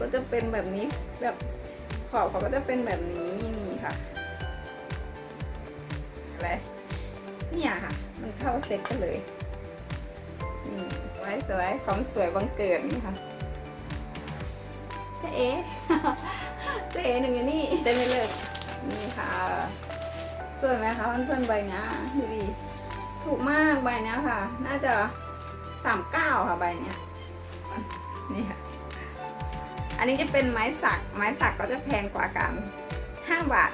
ก็จะเป็นแบบนี้แบบขอบเขาก็จะเป็นแบบนี้นี่ค่ะอะไรเนี่ยค่ะ มันเข้าเซ็ตกันเลยนี่สวยสวยความสวยบังเกิดนี่ค่ะเจ๊เอ๋เจ๊หนึ่งอยู่นี่ได้ไม่เลิกนี่ค่ะสวยไหมคะเพื่อนๆใบเนี้ยดูดิถูกมากใบเนี้ยค่ะ น่าจะสามเก้าค่ะใบเนี้ยนี่ค่ะ นนี้จะเป็นไม้สัก ไม้สักก็จะแพงกว่ากันห้าบาท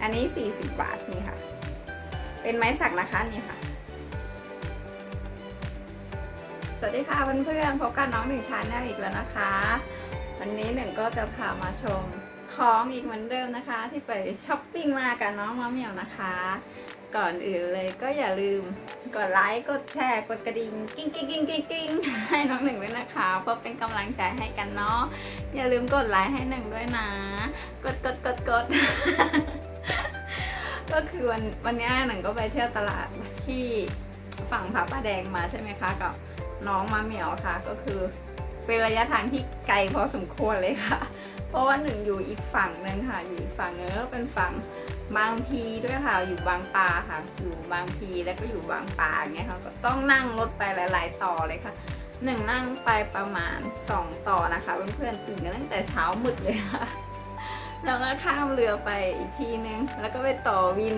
อันนี้สี่สิบบาทนี่ค่ะ เป็นไม้สักนะคะนี่ค่ะ สวัสดีค่ะเพื่อนๆพบกับน้องหนึ่งชาแนลอีกแล้วนะคะ วันนี้หนึ่งก็จะพามาชมของอีกเหมือนเดิมนะคะ ที่ไปช้อปปิ้งมากับน้องมะเหมียวนะคะ ก่อนอื่นเลยก็อย่าลืมกดไลค์กดแชร์กดกระดิ่งกิ้งกิ้งกิ้งกิ้งกิ้งให้น้องหนึ่งด้วยนะคะเพื่อเป็นกำลังใจให้กันเนาะอย่าลืมกดไลค์ให้หนึ่งด้วยนะ กดกดกดกดก็คือวันวันนี้หนึ่งก็ไปเที่ยวตลาดที่ฝั่งพระประแดงมาใช่ไหมคะกับน้องมาเหมียวค่ะ ก็คือเป็นระยะทางที่ไกลพอสมควรเลยค่ะ เพราะว่าหนึ่งอยู่อีกฝั่งหนึ่งค่ะอยู่อีกฝั่งหนึงแล้วก็เป็นฝั่ง บางพีด้วยค่ะ อยู่บางปลาค่ะ อยู่บางพีแล้วก็อยู่บางปลาอย่าเงี้ยค่ะก็ต้องนั่งรถไปหลาย ๆ ต่อเลยค่ะหนึ่งนั่งไปประมาณสองต่อนะคะเพื่อนๆตื่นกันตั้งแต่เช้ามืดเลยค่ะแล้วก็ข้ามเรือไปอีกทีนึง แล้วก็ไปต่อวิน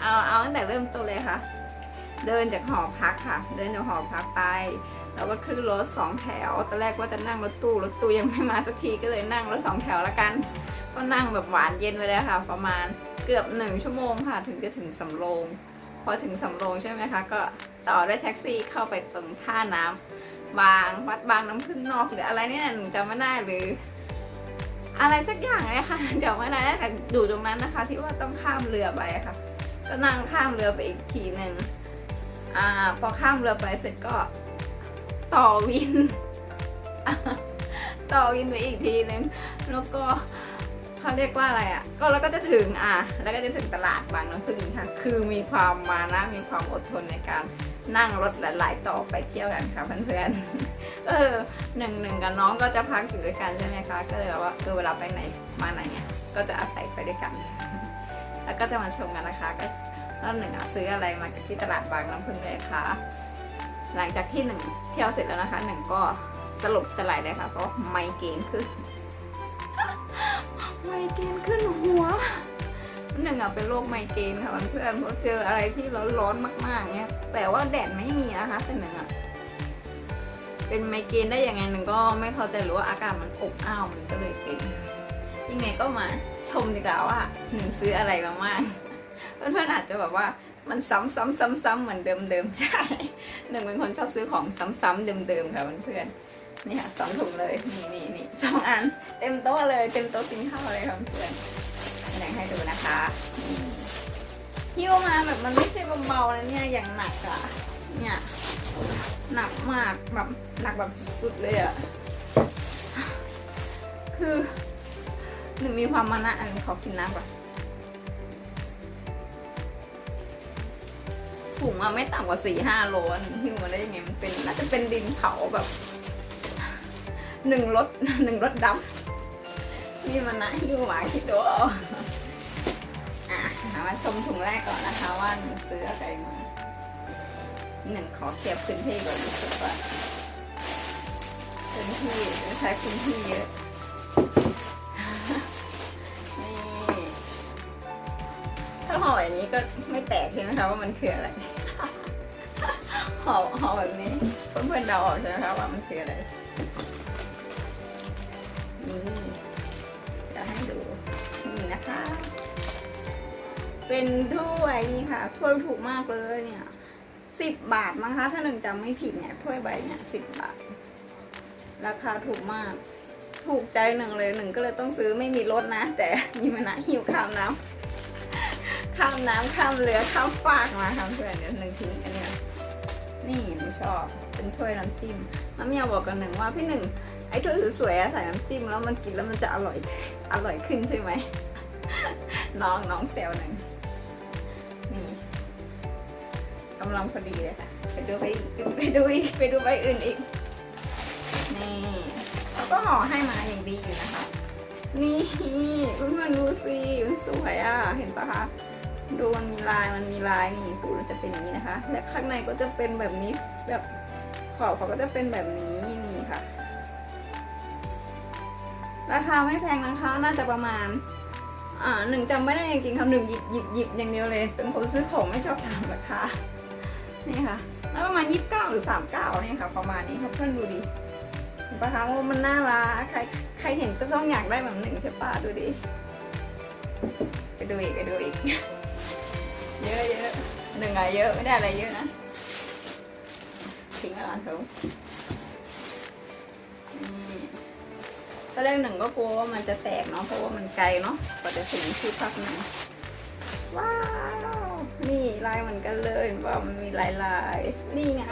เอาเอาตั้งแต่เริ่มต้นเลยค่ะ เดินจากหอพักค่ะ เดินจากหอพักไปแล้วก็ขึ้นรถสองแถว ตอนแรกว่าจะนั่งรถตู้ รถตู้ยังไม่มาสักทีก็เลยนั่งรถสองแถวละกัน ก็นั่งแบบหวานเย็นไปเลยค่ะ ประมาณ เกือบหนึ่งชั่วโมงค่ะถึงจะถึงสำโรง พอถึงสำโรงใช่ไหมคะก็ต่อด้วยแท็กซี่เข้าไปตรงท่าน้ำบางวัดบางน้ำพึ่งนอกหรืออะไรเนี่ยหนูจำไม่ได้หรือ อะไรสักอย่างเลยค่ะจำไม่ได้แต่อยู่ตรงนั้นนะคะ ที่ว่าต้องข้ามเรือไปค่ะ ก็นั่งข้ามเรือไปอีกทีหนึ่งอ่าพอข้ามเรือไปเสร็จก็ต่อวิน ต่อวินไปอีกทีหนึ่งแล้วก็ เขาเรียกว่าอะไรอะ ก็แล้วก็จะถึงอะ แล้วก็จะถึงตลาดบางน้ำพึ่งค่ะ คือมีความมานะ มีความอดทนในการนั่งรถหลาย ๆ ต่อไปเที่ยวกันค่ะเพื่อนๆ เออหนึ่งหนึ่งกับน้องก็จะพักอยู่ด้วยกันใช่ไหมคะ ก็เลยแบบว่าเออเวลาไปไหนมาไหนเนี่ย ก็จะอาศัยไปด้วยกัน แล้วก็จะมาชมกันนะคะ ก็แล้วหนึ่งอะซื้ออะไรมาจากที่ตลาดบางน้ำพึ่งเลยค่ะ หลังจากที่หนึ่งเที่ยวเสร็จแล้วนะคะหนึ่งก็สลบสลายเลยค่ะเพราะไมเกรนขึ้น หนึ่งอะเป็นโรคไมเกรนค่ะเพื่อนเพราะเจออะไรที่ร้อนๆมาก ๆเนี่ยแต่ว่าแดดไม่มีนะคะแต่หนึ่งอะเป็นไมเกรนได้ยังไงหนึ่งก็ไม่เข้าใจหรือว่าอากาศมันอบอ้าวมันก็เลยเป็นยังไงก็มาชมดีกว่าว่าหนึ่งซื้ออะไรมามากเพื่อนๆอาจจะแบบว่ามันซ้ำซ้ำซ้ำซ้ำเหมือนเดิมๆใช่หนึ่งเป็นคนชอบซื้อของซ้ำๆเดิมๆค่ะเพื่อนๆนี่ค่ะสองถุงเลยนี่นี่นี่สองอันเต็มโต๊ะเลยเต็มโต๊ะกินข้าวเลยค่ะเพื่อน แสดงให้ดูนะคะหิ้วมาแบบมันไม่ใช่เบาๆนะเนี่ยอย่างหนักอะเนี่ยหนักมากแบบหนักแบบสุดๆเลยอะคือหนึ่งมีความมานะอันนี้ขอกินน้ำก่อนถุงอะไม่ต่ำกว่าสี่ห้าโลหนูหิ้วมาได้ยังไงมันเป็นน่าจะเป็นดินเผาแบบหนึ่งรถหนึ่งรถดำนี่มันนะหิ้วมาคิดดู เอาอะมาชมถุงแรกก่อนนะคะว่าหนูซื้ออะไรมาหนึ่งขอเก็บพื้นที่ก่อนรู้สึกว่าพื้นที่จะใช้พื้นที่เยอะ นี่ ถ้าห่ออย่างนี้ก็ไม่แปลกใช่ไหมคะว่ามันคืออะไรห่อห่อแบบนี้เพื่อนๆเดาออกใช่ไหมคะว่ามันคืออะไร นี่จะให้ดูนี่นะคะ เป็นถ้วยนี่ค่ะ ถ้วยถูกมากเลยเนี่ยสิบบาทมั้งคะ ถ้าหนึ่งจำไม่ผิดเนี่ย ถ้วยใบเนี่ยสิบบาท ราคาถูกมาก ถูกใจหนึ่งเลยหนึ่งก็เลยต้องซื้อไม่มีรถนะ แต่มีมะนาวหิวข้ามน้ำข้ามน้ำข้ามเรือข้ามฟากมาค่ะเพื่อนเดี๋ยวหนึ่งทิ้งอันเนี้ยนี่หนูชอบ เป็นถ้วยน้ำจิ้มน้ำเมียบอกกับหนึ่งว่าพี่หนึ่งไอ้ถ้วยสวยๆใส่น้ำจิ้มแล้วมันกินแล้วมันจะอร่อยอร่อยขึ้นใช่ไหมน้องน้องแซวหนึ่ง กำลังพอดีเลยค่ะ ไปดูไปอีกไปดูอีกไปดูใบอื่นอีก นี่ก็ห่อให้มาอย่างดีอยู่นะคะ นี่เพื่อนดูสิมันสวยอะ เห็นปะคะ ดูมันมีลายมันมีลายนี่ดูมันจะเป็นอย่างนี้นะคะ และข้างในก็จะเป็นแบบนี้แบบขอบเขาก็จะเป็นแบบนี้นี่ค่ะ ราคาไม่แพงนะคะ น่าจะประมาณอ่าหนึ่งจำไม่ได้จริงๆค่ะหนึ่งหยิบหยิบหยิบอย่างเดียวเลย เป็นคนซื้อของไม่ชอบถามราคา นี่ค่ะแล้วประมาณยี่สิบเก้าหรือสามเก้าเนี่ยค่ะ ประมาณนี้ค่ะเพื่อนดูดิเห็นปะคะว่ามันน่ารักใครใครเห็นก็ต้องอยากได้แบบหนึ่งใช่ปะดูดิไปดูอีกไปดูอีก เยอะเยอะหนึ่งอะเยอะไม่ได้อะไรเยอะนะทิ้งไว้ก่อนเถอะตอนแรกหนึ่งก็กลัวว่ามันจะแตกเนาะเพราะว่ามันไกลเนาะกว่าจะถึงที่พักหนึ่งว้าว นี่ลายเหมือนกันเลยว่ามันมีลายลายๆนี่ไง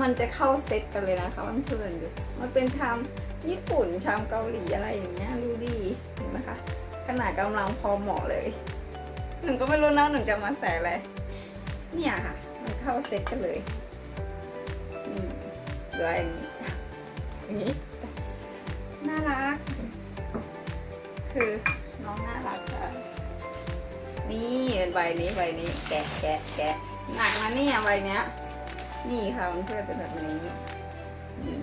มันจะเข้าเซตกันเลยนะคะเพื่อนๆดูมันเป็นชามญี่ปุ่นชามเกาหลีอะไรอย่างเงี้ยดูดีเห็นไหมคะขนาดกำลังพอเหมาะเลยหนึ่งก็ไม่รู้นะหนึ่งจะมาใส่อะไรเนี่ยค่ะ มันเข้าเซตกันเลยนี่เหลืออย่างนี้อย่างนี้น่ารัก คือ นี่เป็นใบนี้ใบนี้ แกะแกะแกะหนักนะเนี่ยใบเนี้ย นี่ค่ะมันเพื่อนเป็นแบบนี้นี่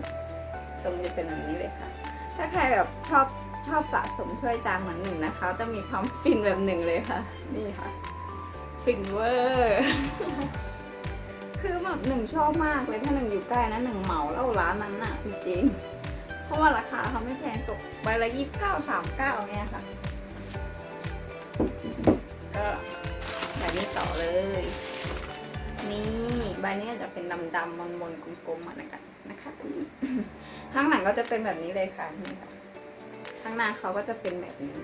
ทรงจะเป็นแบบนี้เลยค่ะ ถ้าใครแบบชอบชอบสะสมถ้วยจานเหมือนหนึ่งนะคะ จะมีความฟินแบบหนึ่งเลยค่ะ นี่ค่ะ ฟินเวอร์คือแบบหนึ่งชอบมากเลยถ้าหนึ่งอยู่ใกล้นะหนึ่งเหมาแล้วร้านนั้นน่ะจริงๆเพราะว่าราคาเขาไม่แพงตกใบละยี่สิบเก้าสามเก้าเนี่ยค่ะ ก็แบบนี้ต่อเลย นี่ใบนี้จะเป็นดำๆมนๆกลมๆมานะคะนะคะข้างหลังก็จะเป็นแบบนี้เลยค่ะนี่ค่ะข้างหน้าเขาก็จะเป็นแบบนี้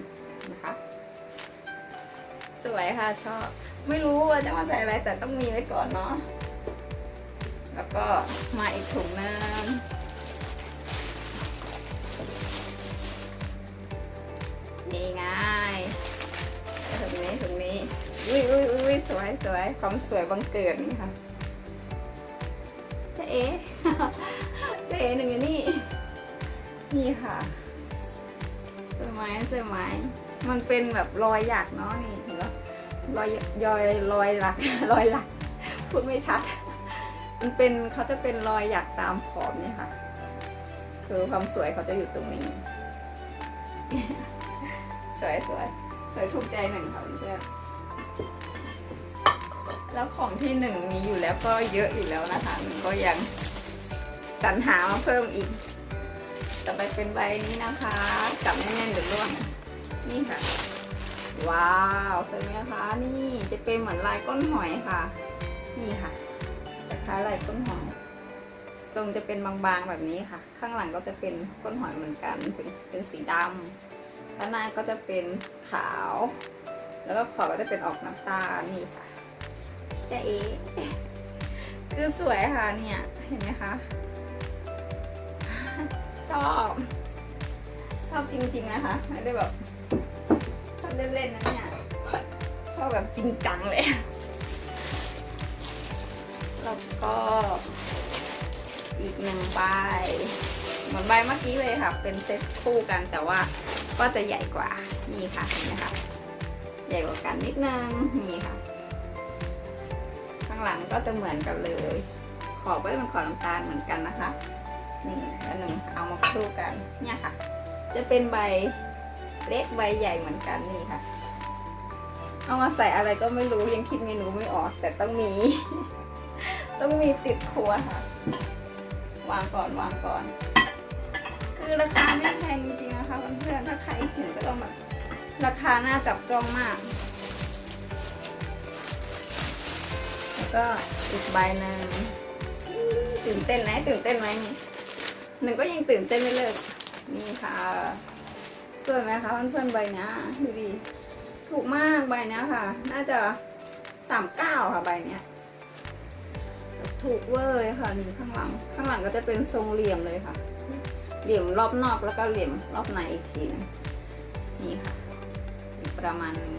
นะคะสวยค่ะชอบ ไม่รู้ว่าจะมาใส่อะไรแต่ต้องมีไว้ก่อนเนาะแล้วก็มาอีกถุงนึงนี่ไง นี้ถุงนี้ อุ้ยอุ้ยอุ้ยสวยสวยความสวยบังเกิดนี่ค่ะเจ๊เอ๋เจ๊เอ๋หนึ่งอยู่นี่ นี่ค่ะสวยไหมสวยไหมมันเป็นแบบรอยหยักเนาะนี่เห็นปะรอยยอยรอยหลักรอยหลัก พูดไม่ชัด มันเป็นเขาจะเป็นรอยหยักตามขอบเนี่ยค่ะ คือความสวยเขาจะอยู่ตรงนี้ สวยสวย สวยถูกใจหนึ่งค่ะเพื่อนแล้วของที่หนึ่งมีอยู่แล้วก็เยอะอยู่แล้วนะคะหนึ่งก็ยังสรรหามาเพิ่มอีก ต่อไปเป็นใบนี้นะคะจับแน่นๆเดี๋ยวร่วงนี่ค่ะ ว้าวสวยไหมคะนี่จะเป็นเหมือนลายก้นหอยค่ะ นี่ค่ะคล้ายลายก้นหอยทรงจะเป็นบางๆแบบนี้ค่ะ ข้างหลังก็จะเป็นก้นหอยเหมือนกันเป็นเป็นสีดำ ข้างหน้าก็จะเป็นขาว แล้วก็ขอบก็จะเป็นออกน้ำตาลนี่ค่ะจะเอคือสวยค่ะเนี่ย เห็นไหมคะ ชอบ ชอบจริงๆนะคะไม่ได้แบบชอบเล่นๆนะเนี่ย ชอบแบบจริงจังเลย แล้วก็อีกหนึ่งใบเหมือนใบเมื่อกี้เลยค่ะ เป็นเซ็ตคู่กันแต่ว่า ก็จะใหญ่กว่านี่ค่ะเห็นไหมคะใหญ่กว่ากันนิดนึงนี่ค่ะ ข้างหลังก็จะเหมือนกันเลย ขอบก็จะเป็นขอบน้ำตาลเหมือนกันนะคะนี่แล้วหนึ่งเอามาคู่กันเนี่ยค่ะ จะเป็นใบเล็กใบใหญ่เหมือนกันนี่ค่ะ เอามาใส่อะไรก็ไม่รู้ยังคิดเมนูไม่ออก แต่ต้องมี ต้องมีติดครัวค่ะ วางก่อนวางก่อน คือราคาไม่แพงจริงๆนะคะเพื่อนๆถ้าใครเห็นก็ต้องแบบราคาน่าจับจ้องมาก แล้วก็อีกใบหนึ่งตื่นเต้นไหมตื่นเต้นไหมนี่หนึ่งก็ยังตื่นเต้นไม่เลิกนี่ค่ะสวยไหมคะเพื่อนๆใบนี้ดูดิถูกมากใบนี้ค่ะ น่าจะสามเก้าค่ะใบเนี้ยถูกเวอร์เลยค่ะนี่ข้างหลัง ข้างหลังก็จะเป็นทรงเหลี่ยมเลยค่ะ เหลี่ยมรอบนอกแล้วก็เหลี่ยมรอบในอีกทีนึงนี่ค่ะประมาณนี้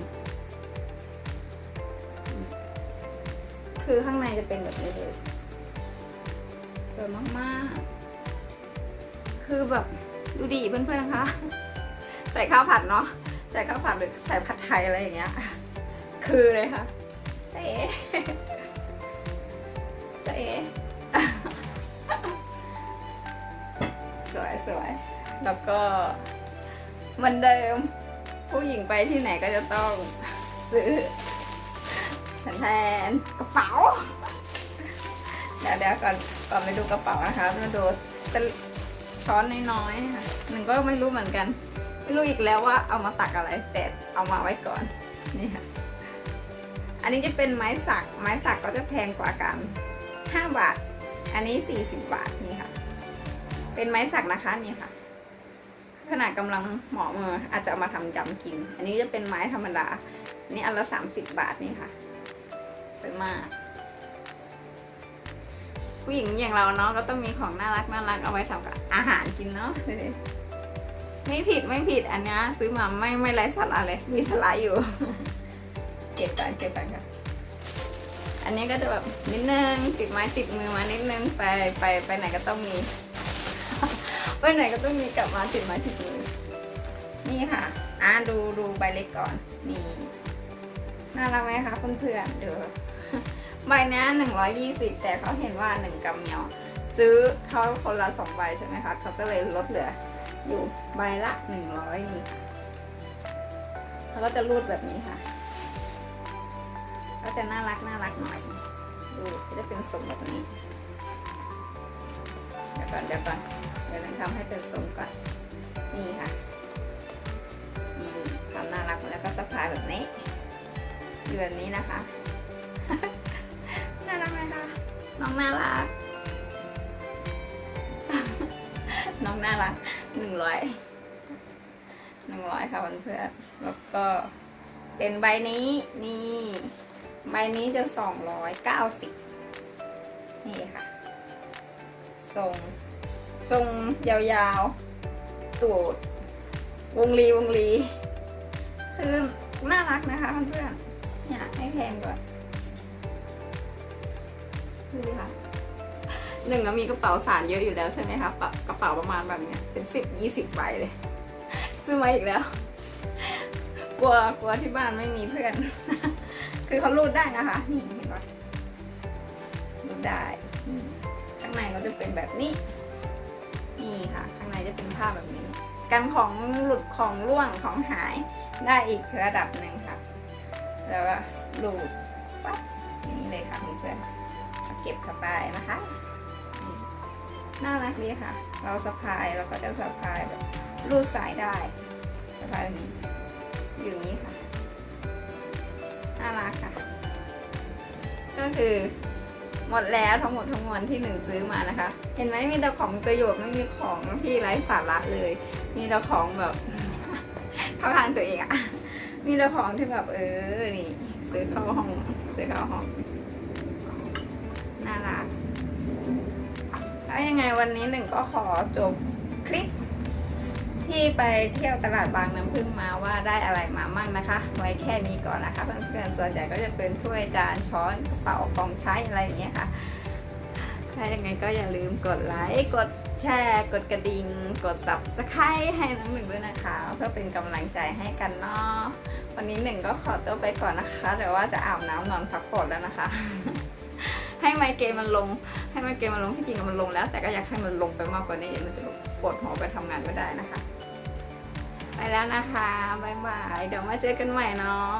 คือข้างในจะเป็นแบบนี้เลยสวยมากๆ คือแบบดูดีเพื่อนๆคะใส่ข้าวผัดเนาะใส่ข้าวผัดหรือใส่ผัดไทยอะไรอย่างเงี้ย คือเลยค่ะเจ๊เจ๊ สวย แล้วก็เหมือนเดิมผู้หญิงไปที่ไหนก็จะต้องซื้อแทนแทนกระเป๋า เดี๋ยวเดี๋ยวก่อนก่อนไปดูกระเป๋านะคะมาดูเป็นช้อนน้อยๆค่ะหนึ่งก็ไม่รู้เหมือนกัน ไม่รู้อีกแล้วว่าเอามาตักอะไรแต่เอามาไว้ก่อนนี่ค่ะอันนี้จะเป็นไม้สัก ไม้สักก็จะแพงกว่ากัน 5 บาท อันนี้ 40 บาทนี่ค่ะ เป็นไม้สักนะคะนี่ค่ะ ขนาดกำลังเหมาะมืออาจจะเอามาทำยำกิน อันนี้จะเป็นไม้ธรรมดานนี้อันละ30บบาทนี่ค่ะสวยมาก ผู้หญิงอย่างเราเนาะก็ต้องมีของน่ารักน่ารักเอาไว้ทำกับอาหารกินเนาะไม่ผิดไม่ผิดอันนี้ซื้อมาไม่ไม่ไร้สาระเลยมีสาระอยู่ เก็บกันเก็บกันค่ะอันนี้ก็จะแบบนิดนึงติดไม้ติดมือมานิดนึงไปไปไปไหนก็ต้องมี ไปไหนก็ต้องมีกลับมาติดไม้ติดมือนี่ค่ะ อ่าดูดูใบเล็กก่อน นี่ น่ารักไหมคะเพื่อนๆเดี๋ยวใบนี้หนึ่งร้อยยี่สิบแต่เขาเห็นว่าหนึ่งกำเนียว ซื้อเขาคนละสองใบใช่ไหมคะเขาก็เลยลดเหลือ อยู่ใบละหนึ่งร้อยนี่ค่ะแล้วก็จะรูดแบบนี้ค่ะก็จะน่ารักน่ารักหน่อยดูก็จะเป็นทรงแบบนี้เดี๋ยวก่อนเดี๋ยวก่อน ดี๋ยวเราทำให้เป็นทรงก่อน นี่ค่ะนี่ความน่ารักแล้วก็สะพายแบบนี้อยู่แบบนี้นะคะ น่ารักไหมคะ น้องน่ารัก น้องน่ารักหนึ่งร้อยหนึ่งร้อยค่ะเพื่อนๆแล้วก็เป็นใบนี้นี่ใบนี้จะสองร้อยเก้าสิบนี่ค่ะทรง ทรงยาวๆ ตูด วงลีวงลีคือน่ารักนะคะเพื่อนๆเนี่ยไม่แพงด้วยดูดิค่ะหนึ่งมีกระเป๋าสารเยอะอยู่แล้วใช่ไหมคะกระเป๋าประมาณแบบเนี้ยเป็นสิบยี่สิบใบเลย ซื้อมาอีกแล้ว กลัวกลัวที่บ้านไม่มีเพื่อน คือเขารูดได้นะคะ นี่เห็นปะรูดได้ข้างในก็จะเป็นแบบนี้ นี่ค่ะ ข้างในจะเป็นผ้าแบบนี้ กันของหลุดของร่วงของหายได้อีกระดับหนึ่งค่ะ แล้วก็รูดปั๊บอย่างนี้เลยค่ะเพื่อนๆเก็บเข้าไปนะคะน่ารักดีค่ะ เราสะพายเราก็จะสะพายแบบรูดสายได้สะพายแบบนี้อยู่อย่างนี้ค่ะน่ารักค่ะ ก็คือ หมดแล้วทั้งหมดทั้งมวลที่หนึ่งซื้อมานะคะ เห็นไหมมีแต่ของประโยชน์ไม่มีของที่ไร้สาระเลย มีแต่ของแบบ เข้าทางตัวเองอะมีแต่ของที่แบบเออนี่ ซื้อเข้าห้องซื้อเข้าห้องน่ารักแล้วยังไงวันนี้หนึ่งก็ขอจบคลิป ที่ไปเที่ยวตลาดบางน้ำพึ่งมาว่าได้อะไรมามั่งนะคะ ไว้แค่นี้ก่อนนะคะเพื่อนๆส่วนใหญ่ก็จะเป็นถ้วยจานช้อนกระเป๋าของใช้อะไรอย่างเงี้ยค่ะถ้าอยังไงก็อย่าลืมกดไลค์กดแชร์กดกระดิ่งกด subscribe ให้น้องหนึ่งด้วยนะคะ เพื่อเป็นกำลังใจให้กันเนาะวันนี้หนึ่งก็ขอตัวไปก่อนนะคะเดี๋ยวว่าจะอาบน้ำนอนพักผ่อนแล้วนะคะ ให้ไมเกรนมันลง ให้ไมเกรนมันลงที่จริงมันลงแล้ว แต่ก็อยากให้มันลงไปมากกว่านี้เดี๋ยวมันจะปวดหัวไปทำงานไม่ได้นะคะ ไปแล้วนะคะ บ๊ายบาย เดี๋ยวมาเจอกันใหม่เนาะ